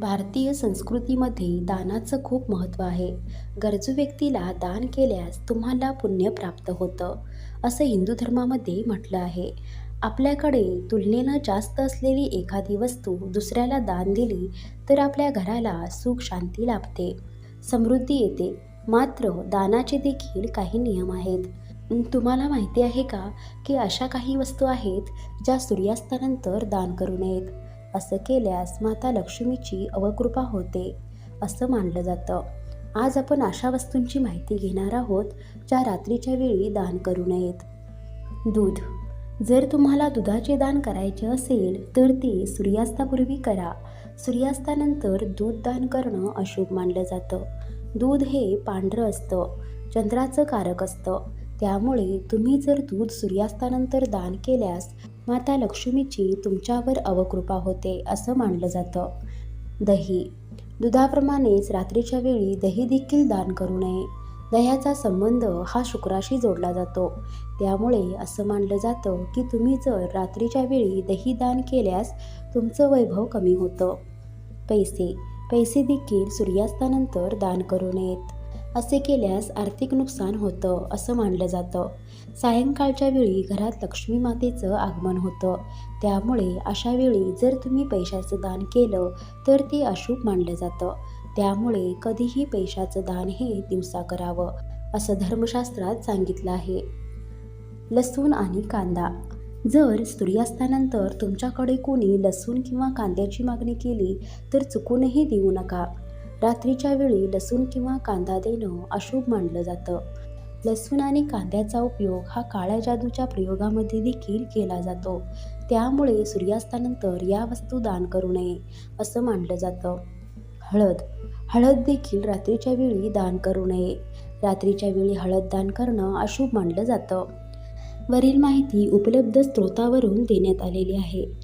भारतीय संस्कृतीमध्ये दानाचं खूप महत्त्व आहे. गरजू व्यक्तीला दान केल्यास तुम्हाला पुण्य प्राप्त होतं असं हिंदू धर्मामध्ये म्हटलं आहे. आपल्याकडे तुलनेनं जास्त असलेली एखादी वस्तू दुसऱ्याला दान दिली तर आपल्या घराला सुख शांती लाभते समृद्धी येते. मात्र दानाचे देखील काही नियम आहेत. तुम्हाला माहिती आहे का की अशा काही वस्तू आहेत ज्या सूर्यास्तानंतर दान करू नयेत? असं केल्यास माता लक्ष्मीची अवकृपा होते असं मानलं जातं. आज आपण अशा वस्तूंची माहिती घेणार आहोत ज्या रात्रीच्या वेळी दान करू नयेत. दूध. जर तुम्हाला दुधाचे दान करायचे असेल तर ते सूर्यास्तापूर्वी करा. सूर्यास्तानंतर दूध दान करणं अशुभ मानलं जातं. दूध हे पांढरं असतं चंद्राचं कारक असतं. त्यामुळे तुम्ही जर दूध सूर्यास्तानंतर दान केल्यास माता लक्ष्मीची तुमच्यावर अवकृपा होते असं मानलं जातं. दही. दुधाप्रमाणेच रात्रीच्या वेळी दही देखील दान करू नये. दह्याचा संबंध हा शुक्राशी जोडला जातो. त्यामुळे असं मानलं जातं की तुम्ही जर रात्रीच्या वेळी दही दान केल्यास तुमचं वैभव कमी होतं. पैसे. पैसे देखील सूर्यास्तानंतर दान करू नयेत. असे केल्यास आर्थिक नुकसान होतं असं मानलं जातं. सायंकाळच्या वेळी घरात लक्ष्मी मातेचं आगमन होतं. त्यामुळे अशा वेळी जर तुम्ही पैशाचं दान केलं तर ते अशुभ मानलं जातं. त्यामुळे कधीही पैशाचं दान हे दिवसा करावं असं धर्मशास्त्रात सांगितलं आहे. लसूण आणि कांदा. जर सूर्यास्तानंतर तुमच्याकडे कोणी लसूण किंवा कांद्याची मागणी केली तर चुकूनही देऊ नका. रात्रीच्या वेळी लसूण किंवा कांदा देणं अशुभ मानलं जातं. लसूण आणि कांद्याचा उपयोग हा काळ्या जादूच्या प्रयोगामध्ये देखील केला जातो. त्यामुळे सूर्यास्तानंतर या वस्तू दान करू नये असं मानलं जातं. हळद. हळद देखील रात्रीच्या वेळी दान करू नये. रात्रीच्या वेळी हळद दान करणं अशुभ मानलं जातं. वरील माहिती उपलब्ध स्रोतावरून देण्यात आलेली आहे.